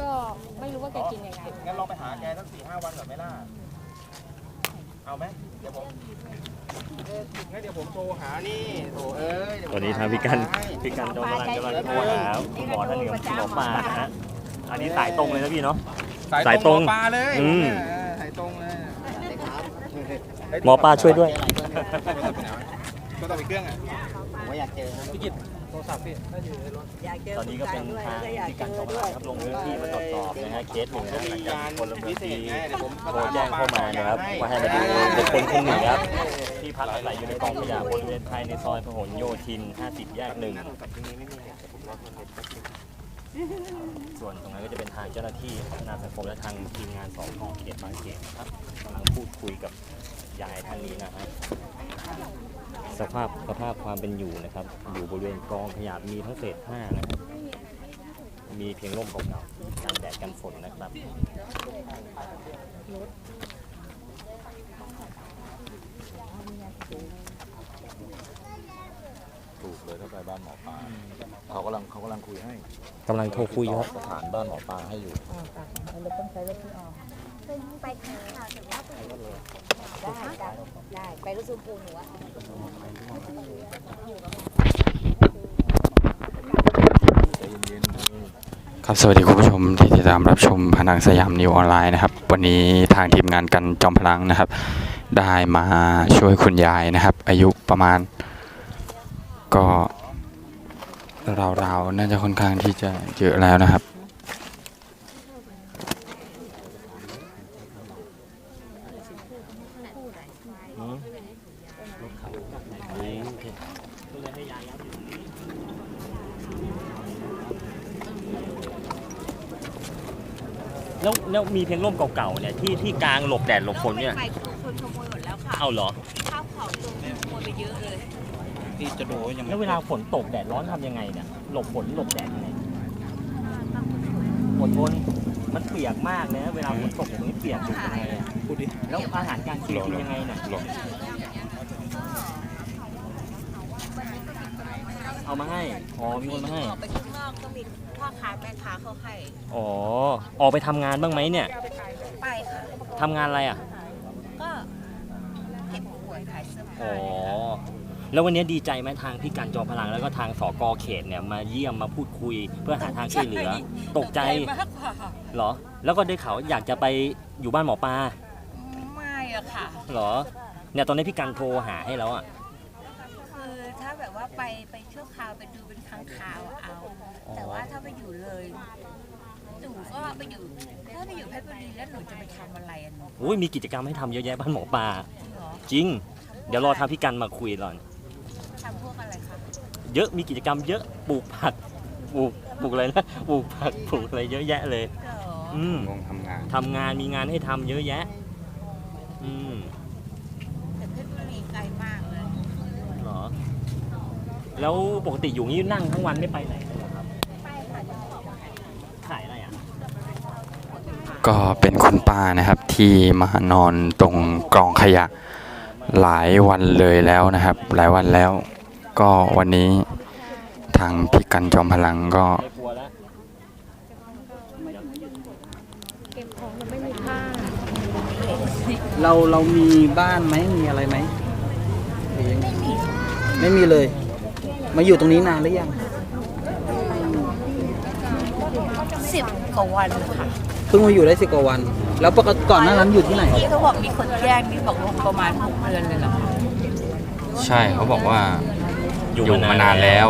ก็ไม่รู้ว่าแกกินยังไง งั้นลองไปหาแกสักสี่ห้าวันก่อนไหมล่ะ เอาไหมเดี๋ยวผมเอองั้นเดี๋ยวผมโทรหานี่โทรเอ้ยเดี๋ยวผมตอนนี้ทางพี่กันหาให้พี่กันจอมพลังกำลังโทรหาคุณหมอท่านหนึ่งคุณหมอปลานะฮะอันนี้สายตรงเลยนะพี่เนาะ สายตรงหมอปลาเลยอืม เออสายตรงเลยหมอปลาช่วยด้วย ก็ต้องไปเครื่องอะต อนนี้ก็เป็นทางพี่กันจอมพลังครับลงพื้นที่มาตรวจสอบนะฮะเคสหนึ่งก็นะหมีลังจากงานคนละเมืพิองเศที่ษไงเดี๋ยวผมโทรแจ้งเข้ามานะครับว่าให้มาดูบุคคลคนหนึ่งครับที่พักอาศัยอยู่ในกองขยะบริเวณภายในซอยพหลโยธิน 50 แยกหนึ่งส่วนตรงนั้นก็จะเป็นทางเจ้าหน้าที่พัฒนาสังคมและทางทีมงานสองทองเขตบางเขตนะครับกำลังพูดคุยกับยายท่านนี้นะฮะ สภาพสภาพความเป็นอยู่นะครับ อยู่บริเวณกองขยะมีทั้งเศษผ้านะครับ มีเพียงร่มเก่าๆกันแดดกันฝนนะครับถูกเลยถ้าไปบ้านหมอปลาเขากำลังเขากำลังคุยให้กำลังโทรคุยครับ สถานบ้านหมอปลาให้อยู่ไปทาง ข่าวแต่ว่าไปได้จ้ได้ไปรถซูมปูหนูอะครับสวัสดีคุณผู้ชมที่ติดตามรับชมผนังสยามนิวออนไลน์นะครับ วันนี้ทางทีมงานกันจอมพลังนะครับ ได้มาช่วยคุณยายนะครับ อายุประมาณ ก็ราวๆน่าจะค่อนข้างที่จะเยอะแล้วนะครับ แล้วแล้วมีเพียงร่มเก่าๆเนี่ยที่ที่กลางหลบแดดหลบฝนเนี่ย ไปคนขโมยหมดแล้วค่ะเอาเหรอ ข้าวของตัวขโมยไปเยอะเลยที่จะดูยังแล้วเวลาฝนตกแดดร้อนทำยังไงเนี่ย หลบฝนหลบแดดยังไงอดทน มันเปียกมากนะเวลาฝนตกอย่างนี้เปียกอยู่ยังไงอะพูดดิแล้วอาหารการกินกินยังไงเนี่ยหรอเอามาให้อ๋อมีคนมาให้ออกไปข้างนอกก็มีพ่อค้าแม่ค้าเขาให้อ๋อออกไปทำงานบ้างไหมเนี่ยไปค่ะทำงานอะไรอะก็เก็บหวยขายเสื้ออ๋ผ้าอ แล้ววันนี้ดีใจไหมทางพี่กันจอมพลังแล้วก็ทางสกเขตเนี่ยมาเยี่ยมมาพูดคุย เพื่อหาทางช่วยเหลือ ตกใจมากกว่าเหรอ แล้วก็ได้ข่าวว่าอยากจะไปอยู่บ้านหมอปลาไม่อะค่ะ เหรอเนี่ยตอนนี้พี่กันโทรหาให้แล้วอะคือถ้าแบบว่าไปไปชั่วคราวไปดูเป็นครั้งคราวอะเอา แต่ว่าถ้าไปอยู่เลยหนูก็ไปอยู่ถ้าไปอยู่เพชรบุรีแล้วหนูจะไปทำอะไรอะหนูโอ้ยมีกิจกรรมให้ทำเยอะแยะบ้านหมอปลาเหรอจริง เดี๋ยวรอทางพี่กันมาคุยก่อน ทำพวกอะไรคะ เยอะมีกิจกรรมเยอะปลูกผักปลูกปลูกอะไรนะปลูกผักปลูกอะไรเยอะแยะเลยเหรออืมงงทำงานทำงานมีงานให้ทำเยอะแยะ อืมแต่เพชรบุรีไกลมากเลยเหรอ แล้วปกติอยู่นี่นั่งทั้งวันไม่ไปไหนเลยเหรอครับขายอะไรอะก็เป็นคุณป้านะครับที่มานอนตรงกองขยะหลายวันเลยแล้วนะครับ หลายวันแล้ว ก็วันนี้ทางพี่กันจอมพลังก็ไม่กลัวแล้วเก็บของมันไม่มีผ้าเราเรามีบ้านไหมมีอะไรไหมหรือยังไงไม่มีเลย มาอยู่ตรงนี้นานหรือยังสิบกว่าวันค่ะเพิ่งมาอยู่ได้สิบกว่าวัน แล้วปกติก่อนหน้านั้นอยู่ที่ไหนที่เขาบอกมีคนแจ้งนี่บอกลงประมาณหกเดือนเลยเหรอคะใช่เขาบอกว่า อยู่อยู่มานานแล้ว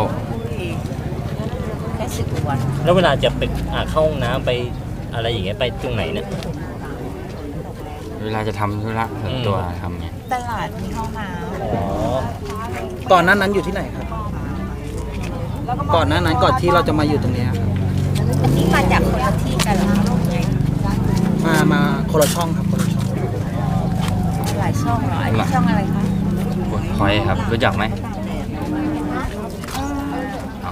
แค่สิบกว่าวันแล้วเวลาจะไปอ่าเข้าห้องน้ำไปอะไรอย่างเงี้ยไปตรงไหนเนี่ย เวลาจะทำธุระส่วนตัวทำไงตลาดมีห้องน้อ๋อก่อนหน้านั้นอยู่ที่ไหนครับ ก่อนหน้านั้นก่อนที่เราจะมาอยู่ตรงนี้ครับำนี่มาจากคนละที่กันเหรอคะไงมามาคนละช่องครับคนละช่องหลายช่องเหรออันนี้ช่องอะไรคะ คอยครับ รู้จักไหมอ๋อ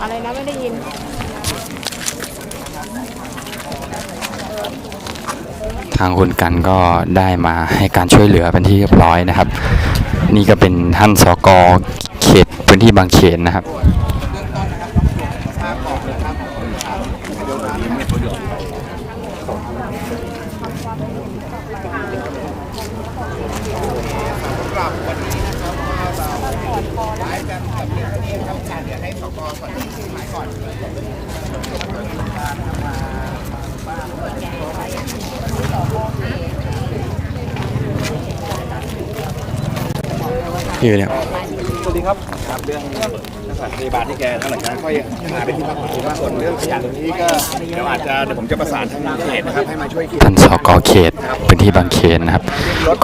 อะไรนะไม่ได้ยิน ทางคุณกันก็ได้มาให้การช่วยเหลือเป็นที่เรียบร้อยนะครับ นี่ก็เป็นท่านสกเขตพื้นที่บางเขนนะครับอ ยู่เนี่ยสวัสดีครับครับเรื่องสถานพยาบาลที่แกนั่นแหละครับค่อยมาเป็นที่พักผ่อนว่าส่วนเรื่องขยะตรงนี้ก็เดี๋ยวอาจจะเดี๋ยวผมจะประสานทางเขตนะครับให้มาช่วยเก็บท่านสกเขตพื้นที่บางเขนนะครับ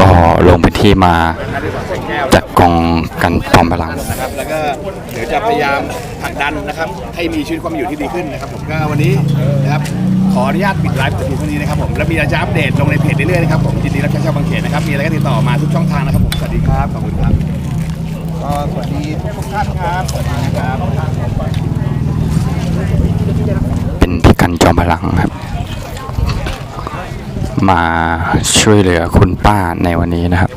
ก็ลงพื้นที่มานะด้วยใส่แก้วจากกองกันจอมพลังนะครับ แล้วก็เดี๋ยวจะพยายามผลักดันนะครับ ให้มีชีวิตความอยู่ที่ดีขึ้นนะครับ ผมก็วันนี้นะครับขออนุญาตปิดไลฟ์แต่เพียงเท่านี้นะครับผมแล้วมีอะไรจะอัปเดตลงในเพจเรื่อยๆนะครับผมยินดีรับใช้ชาวบางเขนนะครับมีอะไรก็ติดต่อมาทุกช่องทางนะครับผมสวัสดีครับขอบคุณครับ ก็สวัสดีทุกท่านครับสวัสดีครับเป็นพี่กันจอมพลังครับ มาช่วยเหลือคุณป้าในวันนี้นะครับ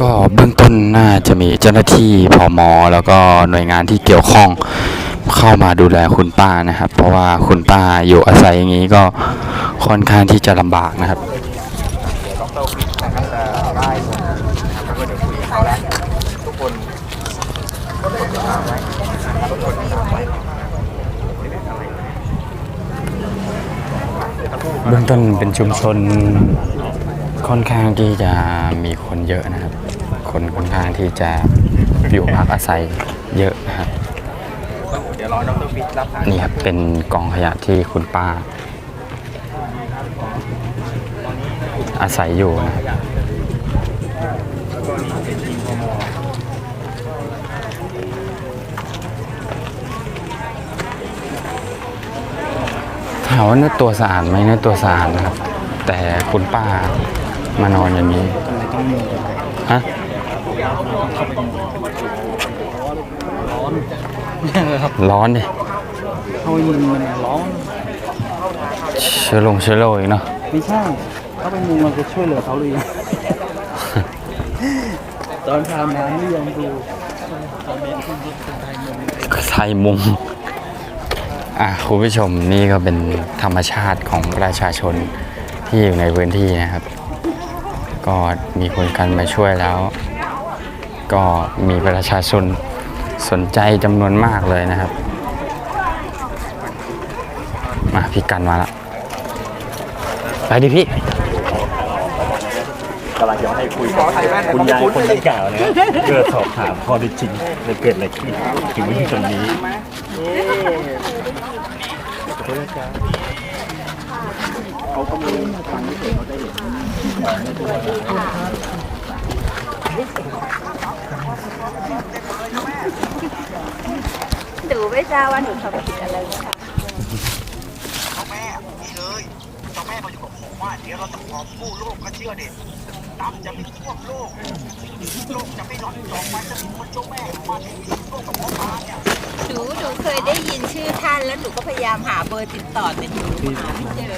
ก็เบื้องต้นน่าจะมีเจ้าหน้าที่พอมแล้วก็หน่วยงานที่เกี่ยวข้อง เข้ามาดูแลคุณป้านะครับ เพราะว่าคุณป้าอยู่อาศัยอย่างนี้ก็ค่อนข้างที่จะลำบากนะครับเบื้องต้นเป็นชุมชนค่อนข้างที่จะมีคนเยอะนะครับ คนค่อนข้างที่จะอยู่พักอาศัย นี่ครับเป็นกองขยะที่คุณป้า อาศัยอยู่นะครับถามว่าเนื้อตัวสะอาดไหมเนื้อตัวสะอาดนะครับ แต่คุณป้ามานอนอย่างนี้ฮะร้อนดิ เขายิงมันร้อนเชื้อลงเชื้อโรคอีกเนาะไม่ใช่เขาไปมุงเราจะช่วยเหลือเขาเลยตอนพามาไม่ยอมดูไทยมุงอะคุณผู้ชมนี่ก็เป็นธรรมชาติของประชาชนที่อยู่ในพื้นที่นะครับ ก็มีคนกันมาช่วยแล้ว ก็มีประชาชนสนใจจำนวนมากเลยนะครับ มาพี่กันมาละไปดิพี่กำลังจะให้คุยกับคุณยายคนดังกล่าวนะเพื่อสอบถามข้อเท็จจริงและเกิดอะไรขึ้นถึงมาถึงตรงนี้หนูไม่ทราบว่าหนูทำผิดอะไรนะคะ เดี๋ยวเราจะขอบกู้โลกก็เชื่อเด็ดน้ำจะไม่ท่วมโลก โลกจะไม่ร้อนสองวันจะมีคนเจ้าแม่มาถึงโลกกับหมอปลาเนี่ยหนูหนูเคยได้ยินชื่อท่านแล้วหนูก็พยายามหาเบอร์ติดต่อแต่หนูหาไม่เจอ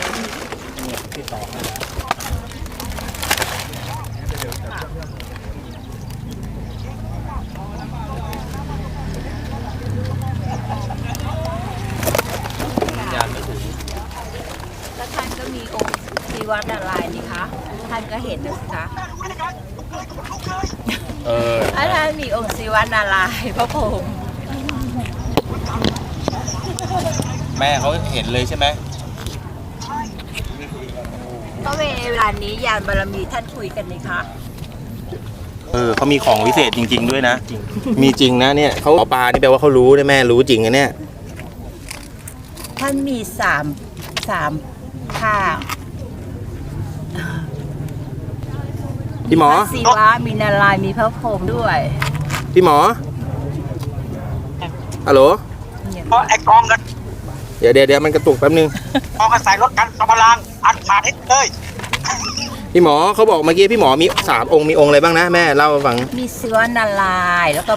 แล้วท่านก็มีอง ค์ชีวัดอะไรนี่คะท่านก็เห็นนะสิคะเออแล้วท่านมีองค์ศิวนาลายณ์พระพรหมแม่เขาเห็นเลยใช่ไหมก็เวลานี้ยานบารมีท่านคุยกันนี่คะเออเขามีของวิเศษจริง ๆ ด้วยนะ มีจริงนะเนี่ยเขาหมอปลานี่แปลว่าเขารู้นะแม่รู้จริงนะเนี่ย ท่านมีสามสามภาค พี่หมอ พระศิวะมีนารายณ์มีพระพรหมด้วยพี่หมอฮัลโหลเพราะไอ้กองกันเดี๋ยวเดี๋ยวเดี๋ยวมันกระตุกแป๊บนึง กองกันใส่รถกันกำลังอัดผ่านให้เลยพี่หมอเขาบอกเมื่อกี้พี่หมอมีสามองค์มีองค์อะไรบ้างนะแม่เล่าให้ฟัง มีศิวะนารายณ์แล้วก็